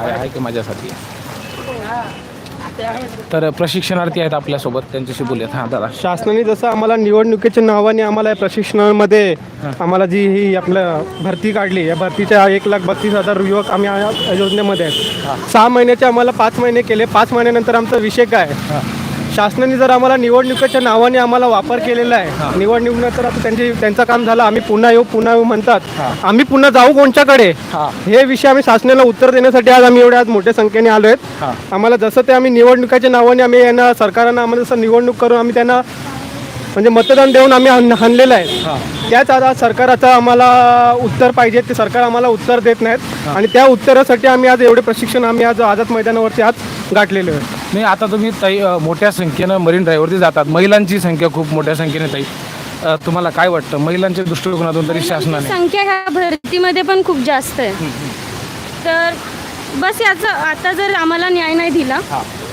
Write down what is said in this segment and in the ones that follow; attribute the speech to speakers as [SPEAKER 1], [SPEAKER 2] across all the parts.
[SPEAKER 1] आहे आहे की माझ्यासाठी? तर प्रशिक्षणार्थी आहेत आपल्यासोबत त्यांच्याशी बोलूयात. हां दादा.
[SPEAKER 2] शासनाने जसं आम्हाला निवडणुकीच्या नावाने आम्हाला या प्रशिक्षणामध्ये आम्हाला जी ही आपलं भरती काढली या भरतीच्या एक लाख बत्तीस हजार युवक आम्ही या योजनेमध्ये आहेत. सहा महिन्याचे आम्हाला पाच महिने केले पाच महिन्यानंतर आमचा विषय काय? शासनाने जर आम्हाला निवडणुकीच्या नावाने आम्हाला वापर केलेला आहे निवडणुकीनंतर आता त्यांची त्यांचं काम झालं आम्ही पुन्हा येऊ पुन्हा येऊ म्हणतात. आम्ही पुन्हा जाऊ कोणच्याकडे? हे. विषय आम्ही शासनाला उत्तर देण्यासाठी आज आम्ही एवढ्या आज मोठ्या संख्येने आलो आहेत. आम्हाला जसं ते आम्ही निवडणुकीच्या नावाने आम्ही यांना सरकारनं आम्हाला जसं निवडणूक करून आम्ही त्यांना म्हणजे मतदान देऊन आम्ही हाण- हाणलेलं आहे. त्याच आता सरकाराचं आम्हाला उत्तर पाहिजे ते सरकार आम्हाला उत्तर देत नाहीत. आणि त्या उत्तरासाठी आम्ही आज एवढे प्रशिक्षण आम्ही आज आझाद मैदानावरती आज गाठलेले आहे.
[SPEAKER 1] नाही आता तुम्ही ताई मोठ्या संख्येनं मरीन ड्राईव्हवरती जातात. महिलांची संख्या खूप मोठ्या संख्येने ताई. अ, तुम्हाला काय वाटतं? महिलांच्या दृष्टिकोनातून तरी शासनाने
[SPEAKER 3] संख्या ह्या भरतीमध्ये पण खूप जास्त आहे. तर बस याचा आता जर आम्हाला न्याय नाही दिला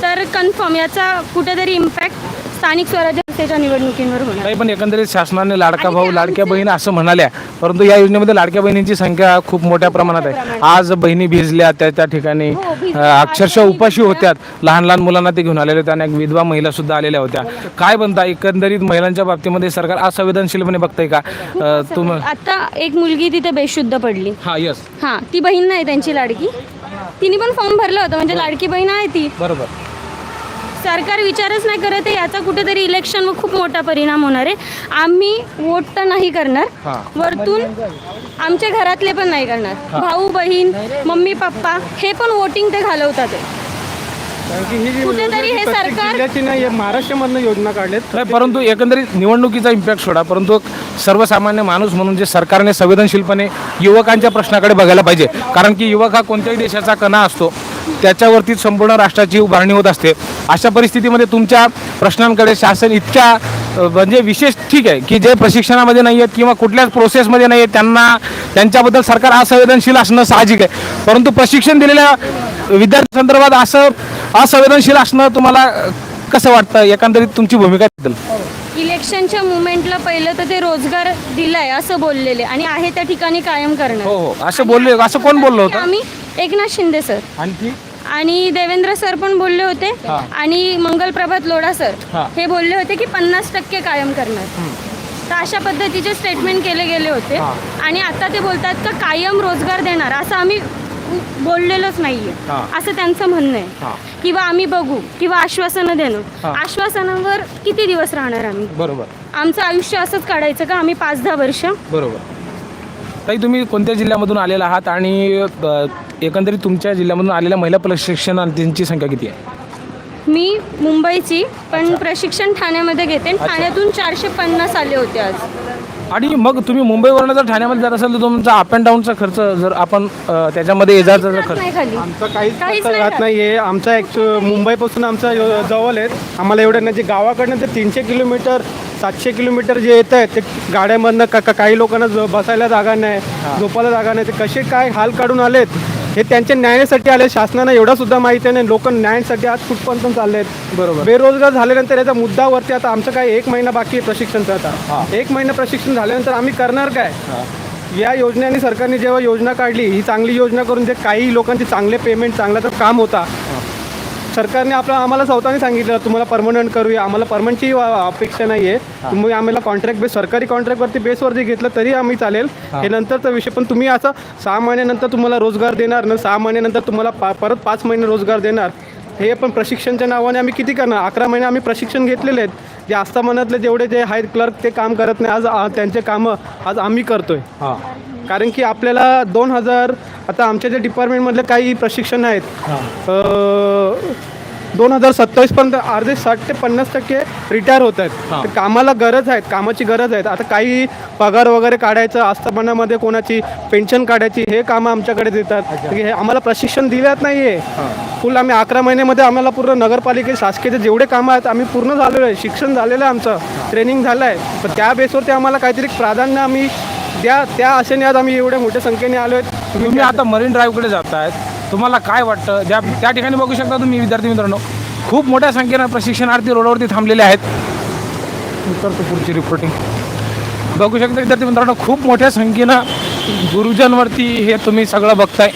[SPEAKER 3] तर कन्फर्म याचा कुठेतरी इम्पॅक्ट स्थानिक स्वराज्य संस्थेच्या निवडणुकींवर होणार.
[SPEAKER 1] नाही पण एकंदरीत शासनाने लाडका भाऊ लाडक्या बहीण असं म्हणाल्या परंतु या योजनेमध्ये लाडक्या बहिणींची संख्या खूप मोठ्या प्रमाणात आहे. आज बहिणी भिजल्या त्या त्या ठिकाणी अ, अक्षरशः उपाशी होत्यात. लहान लहान मुलांना ते घेऊन आलेले होते आणि एक विधवा महिला सुद्धा आलेल्या होत्या. काय बनता एकंदरीत महिलांच्या बाबतीमध्ये सरकार असंवेदनशीलपणे बघतंय का? अ, तुम
[SPEAKER 3] आता एक मुलगी तिथे बेशुद्ध पडली.
[SPEAKER 1] हा यस
[SPEAKER 3] हां ती बहीण नाही त्यांची लाडकी. तिने पण फॉर्म भरला होता म्हणजे लाडकी बहीण आहे ती.
[SPEAKER 1] बरोबर.
[SPEAKER 3] सरकार विचारच नाही करत आहे याचा कुठेतरी इलेक्शनवर खूप मोठा परिणाम होणार आहे. आम्ही वोट तर नाही करणार. वरतून आमच्या घरातले पण नाही करणार. भाऊ बहीण मम्मी पप्पा हे पण वोटिंग ते घालवतात.
[SPEAKER 2] ही
[SPEAKER 3] कुठेतरी हे सरकार-
[SPEAKER 2] जिल्ह्याची नाही आहे, महाराष्ट्रामधनं योजना
[SPEAKER 1] नाही परंतु एकंदरीत निवडणुकीचा इम्पॅक्ट सोडा. परंतु एक सर्वसामान्य माणूस म्हणून जे सरकारने संवेदनशीलपणे युवकांच्या प्रश्नाकडे बघायला पाहिजे. कारण की युवक हा कोणत्याही देशाचा कणा असतो. त्याच्यावरती संपूर्ण राष्ट्राची उभारणी होत असते. अशा परिस्थितीमध्ये तुमच्या प्रश्नांकडे शासन इतक्या म्हणजे विशेष ठीक आहे की जे प्रशिक्षणामध्ये नाही आहेत किंवा कुठल्याच प्रोसेसमध्ये नाही आहेत त्यांना त्यांच्याबद्दल सरकार असंवेदनशील असणं साहजिक आहे. परंतु प्रशिक्षण दिलेल्या विद्यार्थ्यांसंदर्भात असं असंवेदनशील असणं तुम्हाला कसं वाटतं? एकंदरीत तुमची भूमिका बद्दल.
[SPEAKER 3] इलेक्शनच्या मुवमेंटला पहिलं तर ते रोजगार दिलाय असं बोललेले. आणि आहे त्या ठिकाणी कायम करणार.
[SPEAKER 1] हो हो. असं बोलले असं कोण बोललं होतं?
[SPEAKER 3] आम्ही एकनाथ शिंदे सर.
[SPEAKER 1] आणखी?
[SPEAKER 3] आणि देवेंद्र सर पण बोलले होते.
[SPEAKER 1] हा.
[SPEAKER 3] आणि मंगल प्रभात लोढा सर
[SPEAKER 1] हा.
[SPEAKER 3] हे बोलले होते की पन्नास टक्के कायम करणार. तर अशा पद्धतीचे स्टेटमेंट केले गेले होते.
[SPEAKER 1] हा.
[SPEAKER 3] आणि आता ते बोलतात का कायम रोजगार देणार असं आम्ही बोललेलोच नाहीये.
[SPEAKER 1] हा.
[SPEAKER 3] असं त्यांचं म्हणणं
[SPEAKER 1] हा.
[SPEAKER 3] आहे किंवा आम्ही बघू किंवा आश्वासनं देणं.
[SPEAKER 1] हा.
[SPEAKER 3] आश्वासनावर किती दिवस राहणार आम्ही?
[SPEAKER 1] बरोबर.
[SPEAKER 3] आमचं आयुष्य असंच काढायचं का? आम्ही पाच दहा वर्ष?
[SPEAKER 1] बरोबर. ताई तुम्ही कोणत्या जिल्ह्यामधून आलेला आहात आणि अ, एकंदरीत तुमच्या जिल्ह्यामधून आलेल्या महिला प्रशिक्षणार्थींची संख्या किती आहे?
[SPEAKER 3] मी मुंबईची पण प्रशिक्षण ठाण्यामध्ये घेते. ठाण्यातून चारशे पन्नास आले होते आज.
[SPEAKER 1] आणि मग तुम्ही मुंबईवरनं जर ठाण्यामध्ये जात असाल तर तुमचा अप अँड डाऊनचा खर्च जर आपण अ, त्याच्यामध्ये येजाचा जर खर्च
[SPEAKER 3] नाही खाली.
[SPEAKER 2] आमचा काहीच
[SPEAKER 3] काहीच
[SPEAKER 2] खर्च
[SPEAKER 3] नाही
[SPEAKER 2] राहत. नाही. आहे आमचा ॲक्च्यु मुंबईपासून आमचा यो- जवळ आहेत आम्हाला एवढं नाही. जे गावाकडनं ते तीनशे किलोमीटर सातशे किलोमीटर जे येत आहेत ते गाड्यामधनं का का- काही लोकांना ज- बसायला जागा नाही झोपायला जागा नाही. ते कसे काय हाल काढून आलेत हे त्यांच्या न्यायासाठी आले. शासनानं एवढा सुद्धा माहिती नाही लोक न्यायासाठी आज कुठपर्यंत चालले आहेत
[SPEAKER 1] बरोबर.
[SPEAKER 2] बेरोजगार झाल्यानंतर याचा मुद्दावरती आता आमचं काय एक महिना बाकी आहे प्रशिक्षणचं आता. एक महिना प्रशिक्षण झाल्यानंतर आम्ही करणार काय? या योजनेने सरकारने जेव्हा योजना काढली ही चांगली योजना करून जे काही लोकांचे चांगले पेमेंट चांगला तर काम होता सरकारने आपलं आम्हाला स्वतःने सांगितलं तुम्हाला परमनंट करूया आम्हाला परमनंटची अपेक्षा नाही आहे तुम्ही आम्हाला कॉन्ट्रॅक्ट बेस सरकारी कॉन्ट्रॅक्टवरती बेसवर जे घेतलं तरी आम्ही चालेल. हे नंतरचा विषय पण तुम्ही असं सहा महिन्यानंतर तुम्हाला रोजगार देणार ना सहा महिन्यानंतर तुम्हाला पा परत पाच महिने रोजगार देणार हे पण प्रशिक्षणच्या नावाने आम्ही किती करणार? अकरा महिने आम्ही प्रशिक्षण घेतलेले आहेत. जे आस्थापनातले जेवढे जे आहेत क्लर्क ते काम करत नाही. आज आ, त्यांचे कामं आज आम्ही करतोय.
[SPEAKER 1] हां.
[SPEAKER 2] कारण की आपल्याला दोन हजार आता आमच्या जे डिपार्टमेंटमधले काही प्रशिक्षण आहेत दोन हजार सत्तावीसपर्यंत अर्धे साठ ते पन्नास टक्के रिटायर होत आहेत. तर कामाला गरज आहेत कामाची गरज आहेत. आता काही पगार वगैरे काढायचं आस्थापनामध्ये कोणाची पेन्शन काढायची हे कामं आमच्याकडे देतात. हे आम्हाला प्रशिक्षण दिलेत नाही आहे फुल आम्ही अकरा महिन्यामध्ये आम्हाला पूर्ण नगरपालिके शासकीयचे जेवढे कामं आहेत आम्ही पूर्ण झालेलो आहे. शिक्षण झालेलं आहे आमचं. ट्रेनिंग झालं आहे पण त्या बेसवरती आम्हाला काहीतरी प्राधान्य आम्ही द्या त्या आशेने आज आम्ही एवढ्या मोठ्या संख्येने आलो आहेत
[SPEAKER 1] तुम्ही आता मरीन ड्राईव्हकडे आहेत तुम्हाला काय वाटतं? ज्या त्या ठिकाणी बघू शकता तुम्ही विद्यार्थी मित्रांनो. खूप मोठ्या संख्येनं प्रशिक्षणार्थी रोडवरती थांबलेले आहेत. करतो पुढची रिपोर्टिंग बघू शकता विद्यार्थी मित्रांनो खूप मोठ्या संख्येनं गुरुजनवरती हे तुम्ही सगळं बघताय.